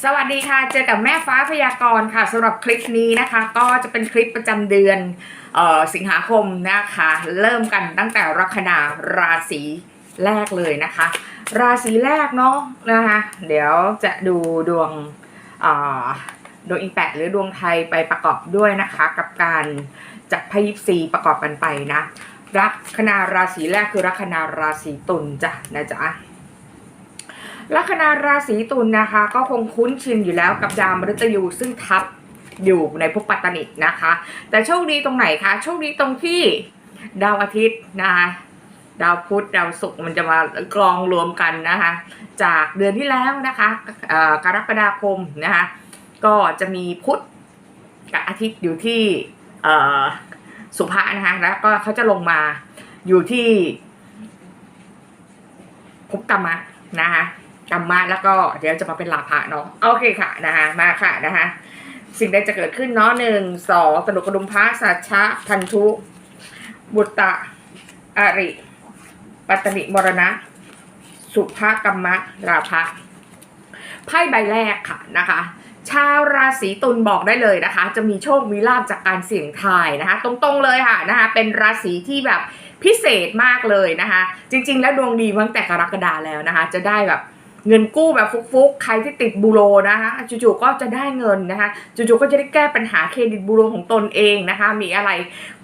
สวัสดีค่ะ เจอกับแม่ฟ้าพยากรณ์ค่ะสำหรับคลิปนี้นะคะ ก็จะเป็นคลิปประจำเดือนออสิงหาคมนะคะ เริ่มกันตั้งแต่ลัคนาราศีแรกเลยนะคะ ราศีแรกเนาะนะคะ เดี๋ยวจะดูดวงดวงอีแปดหรือดวงไทยไปประกอบด้วยนะคะ กับการจัดพยิบซีประกอบกันไปนะลัคนาราศีแรกคือลัคนาราศีตุลจ้ะนะจ๊ะ ลัคนาราศีตุลนะคะ ก็คงคุ้นชินอยู่แล้วกับดาวมฤตยูซึ่งทับอยู่ในภพปัตตนิกนะคะ แต่โชคดีตรงไหนคะโชคดีตรงที่ดาวอาทิตย์นะคะดาวพุธดาวศุกร์มันจะมากรองรวมกันนะคะ จากเดือนที่แล้วนะคะกรกฎาคมนะคะก็จะมีพุธกับอาทิตย์อยู่ที่สุภานะคะ แล้วก็เขาจะลงมาอยู่ที่ภพกรรมะนะคะ กรรมะแล้วก็เดี๋ยวจะมาเป็นลาภะเนาะโอเคค่ะนะคะมาค่ะนะคะสิ่งใดจะเกิดขึ้นเนาะหนึ่งสองสนุกกระดุมพระสัชชะพันธุ บุตตะอริ ปัตตนิมรณะ สุภกรรมะราภะไพ่ใบแรกค่ะนะคะชาวราศีตุลบอกได้เลยนะคะ จะมีโชคมีลาบจากการเสี่ยงทายนะคะ ตรงๆเลยค่ะนะคะเป็นราศีที่แบบพิเศษมากเลยนะคะ จริง ๆ แล้วดวงดีตั้งแต่กรกฎาแล้วนะคะ จะได้แบบ เงินกู้แบบฟุกๆ ใครที่ติดบูโรนะคะจู่ๆก็จะได้เงินนะคะจู่ๆก็จะได้แก้ปัญหาเครดิตบูโรของตนเองนะคะ มีอะไร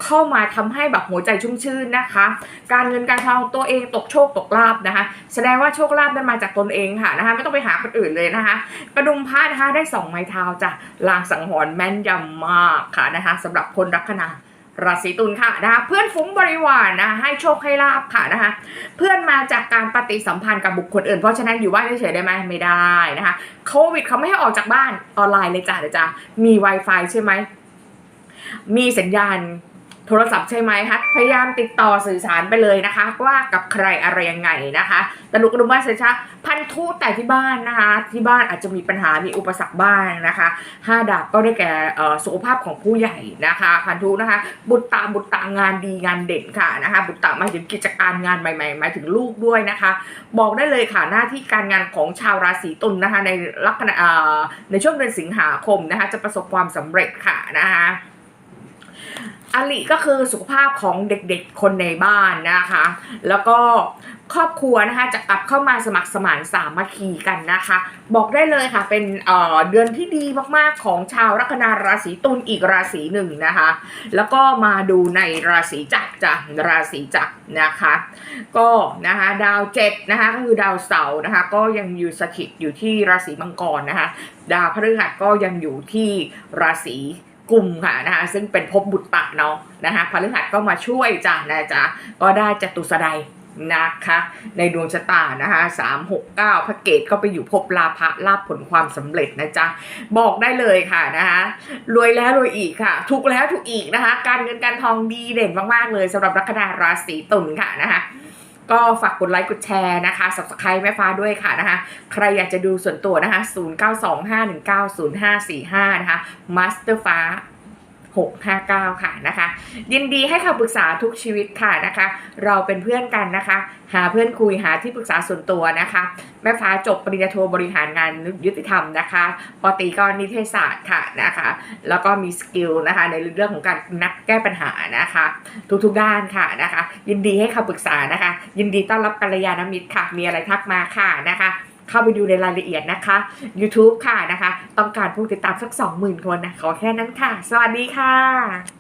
เข้ามาทำให้แบบหัวใจชุ่มชื่นนะคะ การเงินการทองตัวเองตกโชคตกลาบนะคะ แสดงว่าโชคลาภนั้นมาจากตนเองค่ะนะคะ ไม่ต้องไปหาคนอื่นเลยนะคะกระดุมผ้านะคะได้สองไม้เท้าจ้ะลางสังหรณ์แม่นยำมากค่ะนะคะสำหรับคนรักขนา ราศีตุลค่ะนะคะเพื่อนฟุ้งบริวารนะคะให้โชคให้ลาบค่ะนะคะเพื่อนมาจากการปฏิสัมพันธ์กับบุคคลอื่น เพราะฉะนั้นอยู่บ้านเฉยๆได้ไหมไม่ได้นะคะโควิดเขาไม่ให้ออกจากบ้านออนไลน์เลยจ้ะเดี๋ยวจ้ะมี Wi-Fi ใช่ไหมมีสัญญาณ โทรศัพท์ใช่ไหมคะพยายามติดต่อสื่อสารไปเลยนะคะ ว่ากับใครอะไรยังไงนะคะตนุกรุมบ้าเสชะพันธุแต่ที่บ้านนะคะ ที่บ้านอาจจะมีปัญหามีอุปสรรคบ้างนะคะห้าดาบก็ได้แก่สุขภาพของผู้ใหญ่นะคะ พันธุนะคะ บุตรตาบุตรตางานดีงานเด่นค่ะนะคะ บุตรตาหมายถึงกิจการงานใหม่ๆหมายถึงลูกด้วยนะคะ บอกได้เลยค่ะหน้าที่การงานของชาวราศีตุลนะคะ ในลักษณะในช่วงเดือนสิงหาคมนะคะ จะประสบความสำเร็จค่ะนะคะ อลิก็คือสุขภาพของเด็กๆ คนในบ้านนะคะ แล้วก็ครอบครัวนะคะจะกลับเข้ามาสมัครสมานสามัคคีกันนะคะ บอกได้เลยค่ะเป็นเเดือนที่ดีมากๆของชาวลัคนาราศีตุลอีกราศีหนึ่งนะคะ แล้วก็มาดูในราศีจักรจ้ะราศีจักรนะคะ ก็นะคะดาวเจ็ดนะคะก็คือดาวเสาร์นะคะ ก็ยังอยู่สถิตอยู่ที่ราศีมังกรนะคะ ดาวพฤหัสก็ยังอยู่ที่ราศี กลุ่มค่ะนะคะซึ่งเป็นภพบุตรตะเนาะนะคะพฤหัสก็มาช่วยจ้ะนะจ๊ะก็ได้จตุสไดนะคะในดวงชะตานะคะสามหกเก้าพระเกตก็ไปอยู่ภพลาภะลาภผลความสำเร็จนะจ๊ะบอกได้เลยค่ะนะคะรวยแล้วรวยอีกค่ะ ถูกแล้วถูกอีกนะคะ การเงินการทองดีเด่นมากๆเลยสำหรับลัคนาราศีตุลค่ะนะคะ ก็ฝากกดไลค์กดแชร์นะคะ subscribe แม่ฟ้าด้วยค่ะนะคะ ใครอยากจะดูส่วนตัวนะคะ 0925190545 นะคะ Master ฟ้า 659 ค่ะนะคะ ยินดีให้คำปรึกษาทุกชีวิตค่ะนะคะ เราเป็นเพื่อนกันนะคะ หาเพื่อนคุยหาที่ปรึกษาส่วนตัวนะคะ แม่ฟ้าจบปริญญาโทบริหารงานยุติธรรมนะคะปตีก็นิเทศศาสตร์ค่ะนะคะ แล้วก็มีสกิลนะคะในเรื่องของการนักแก้ปัญหานะคะ ทุกๆด้านค่ะนะคะ ยินดีให้คำปรึกษานะคะ ยินดีต้อนรับกัลยาณมิตรค่ะ มีอะไรทักมาค่ะนะคะ เข้าไปดูในรายละเอียดนะคะ YouTube ค่ะนะคะ ต้องการผู้ติดตามสัก 20,000 คนนะ ขอแค่นั้นค่ะ สวัสดีค่ะ